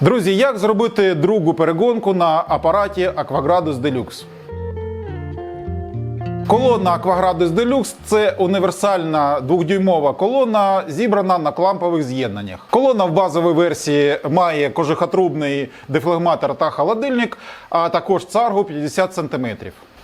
Друзі, як зробити другу перегонку на апараті Aquagradus Deluxe? Колона Aquagradus Deluxe – це універсальна двохдюймова колона, зібрана на клампових з'єднаннях. Колона в базовій версії має кожухотрубний дефлегматор та холодильник, а також царгу 50 см.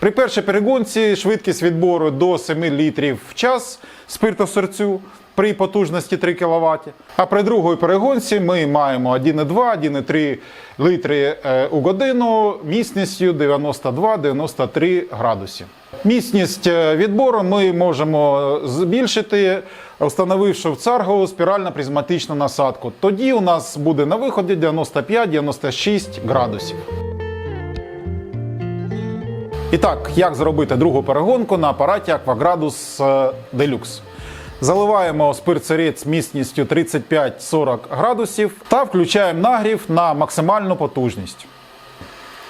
При першій перегонці швидкість відбору до 7 літрів в час спиртосерцю при потужності 3 кВт. А при другій перегонці ми маємо 1,2, 1,3 літри е, у годину міцністю 92-93 градусів. Міцність е, відбору ми можемо збільшити, встановивши в царгову спірально-призматичну насадку. Тоді у нас буде на виході 95-96 градусів. І так, як зробити другу перегонку на апараті е, Deluxe? Заливаємо спирт-сирець міцністю 35-40 градусів та включаємо нагрів на максимальну потужність.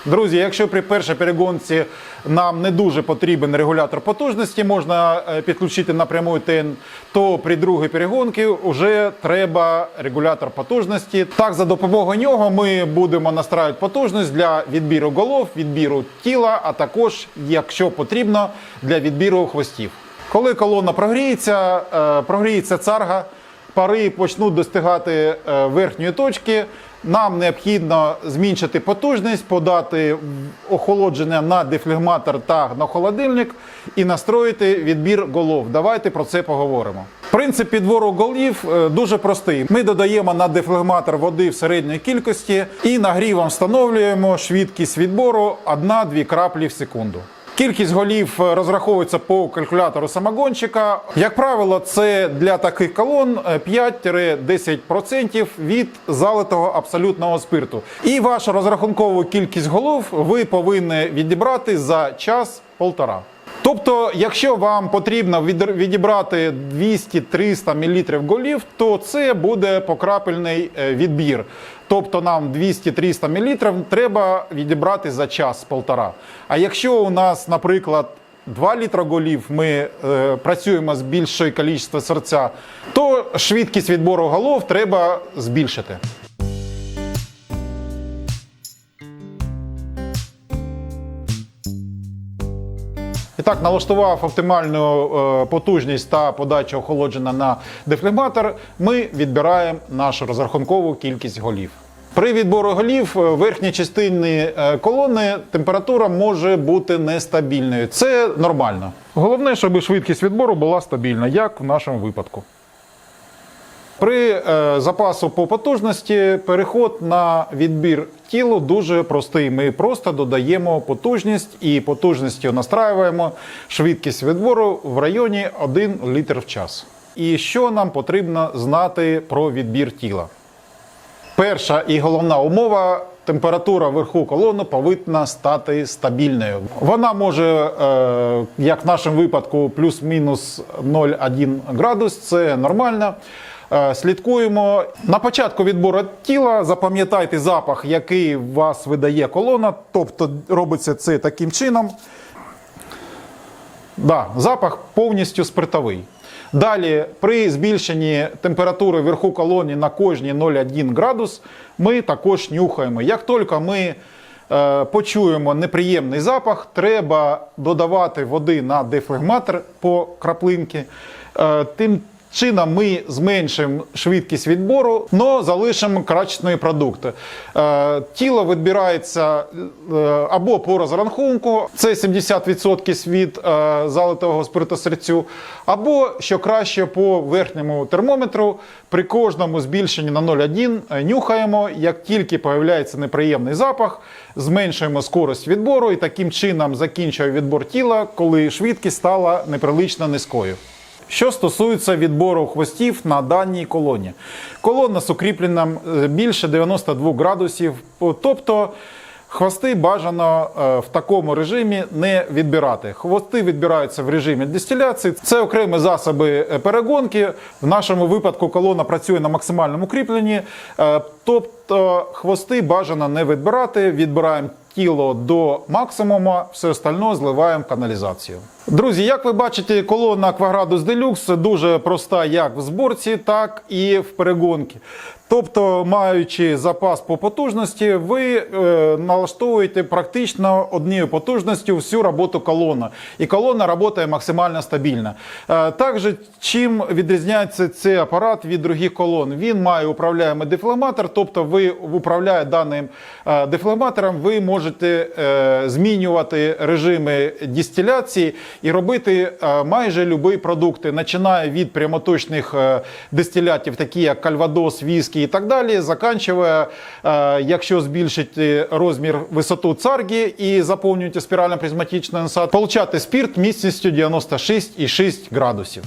Друзі, якщо при першій перегонці нам не дуже потрібен регулятор потужності, можна е, підключити напряму ТН, то при другій перегонці вже треба регулятор потужності. Так, за допомогою нього ми будемо настраювати потужність для відбіру голов, відбіру тіла, а також, якщо потрібно, для відбіру хвостів. Коли колона прогріється, е, прогріється царга, пари почнуть достигати е, верхньої точки. Нам необхідно зменшити потужність, подати охолодження на дефлегматор та на холодильник і настроїти відбір голов. Давайте про це поговоримо. Принцип підбору голів е, дуже простий. Ми додаємо на дефлегматор води в середній кількості і нагрівом встановлюємо швидкість відбору 1-2 краплі в секунду. Кількість голів е, розраховується по калькулятору самогонщика. Як правило, це для таких колон е, 5-10% від залитого абсолютного спирту. І вашу розрахункову кількість голов ви повинні відібрати за час-полтора. Тобто, якщо вам потрібно від- відібрати 200-300 мл голів, то це буде покрапельний е, відбір. Тобто нам 200-300 мл треба відібрати за час-полтора. А якщо у нас, наприклад, 2 літра голів, ми е, працюємо з більшою кількістю серця, то швидкість відбору голов треба збільшити. Так, налаштував оптимальну е, потужність та подачу охолодження на дефлегматор, ми відбираємо нашу розрахункову кількість голів. При відбору голів е, верхній частині е, колони температура може бути нестабільною. Це нормально. Головне, щоб швидкість відбору була стабільна, як в нашому випадку. При е, запасу по потужності переход на відбір тілу дуже простий. Ми просто додаємо потужність і потужністю настраюємо швидкість відбору в районі 1 літр в час. І що нам потрібно знати про відбір тіла? Перша і головна умова. Температура вверху колони повинна стати стабільною. Вона може, е, як в нашому випадку, плюс-мінус 0,1 градус, це нормально. Е, Слідкуємо на початку відбору тіла. Запам'ятайте запах, який вас видає колона. Тобто робиться це таким чином. Да, запах повністю спиртовий. Далі, при збільшенні температури вверху колоні на кожні 0,1 градус, ми також нюхаємо. Як тільки ми е, почуємо неприємний запах, треба додавати води на дефлегматор по краплинки. Е, тим чином ми зменшимо швидкість відбору, але залишимо качественний продукт. Е, тіло відбирається е, або по розрахунку, це 70% від е, залитого спиртосерцю, або що краще по верхньому термометру. При кожному збільшенні на 0,1 е, нюхаємо. Як тільки появляється неприємний запах, зменшуємо скорость відбору і таким чином закінчує відбор тіла, коли швидкість стала неприлично низькою. Що стосується відбору хвостів на даній колоні, колона з укріпленням е, більше 92 градусів, тобто хвости бажано е, в такому режимі не відбирати. Хвости відбираються в режимі дистиляції. Це окремі засоби е, перегонки. В нашому випадку колона працює на максимальному кріпленні, е, тобто хвости бажано не відбирати. Відбираємо тіло до максимуму, все остальне зливаємо в каналізацію. Друзі, як ви бачите, колона Акваградус Deluxe дуже проста як в зборці, так і в перегонці. Тобто, маючи запас по потужності, ви е, налаштовуєте практично однією потужністю всю роботу колони. І колона працює максимально стабільно. Е, також чим відрізняється цей апарат від других колон? Він має управляємий дефлематор, тобто ви управляє даним е, дефлематором, ви можете е, змінювати режими дистиляції і робити е, майже любі продукти, починає від прямоточних е, дистилятів, такі як кальвадос, віскі і так далі, заканчує, е, якщо збільшити розмір висоту царги і заповнюєте спірально призматичний насад, получати спірт міцністю 96,6 градусів.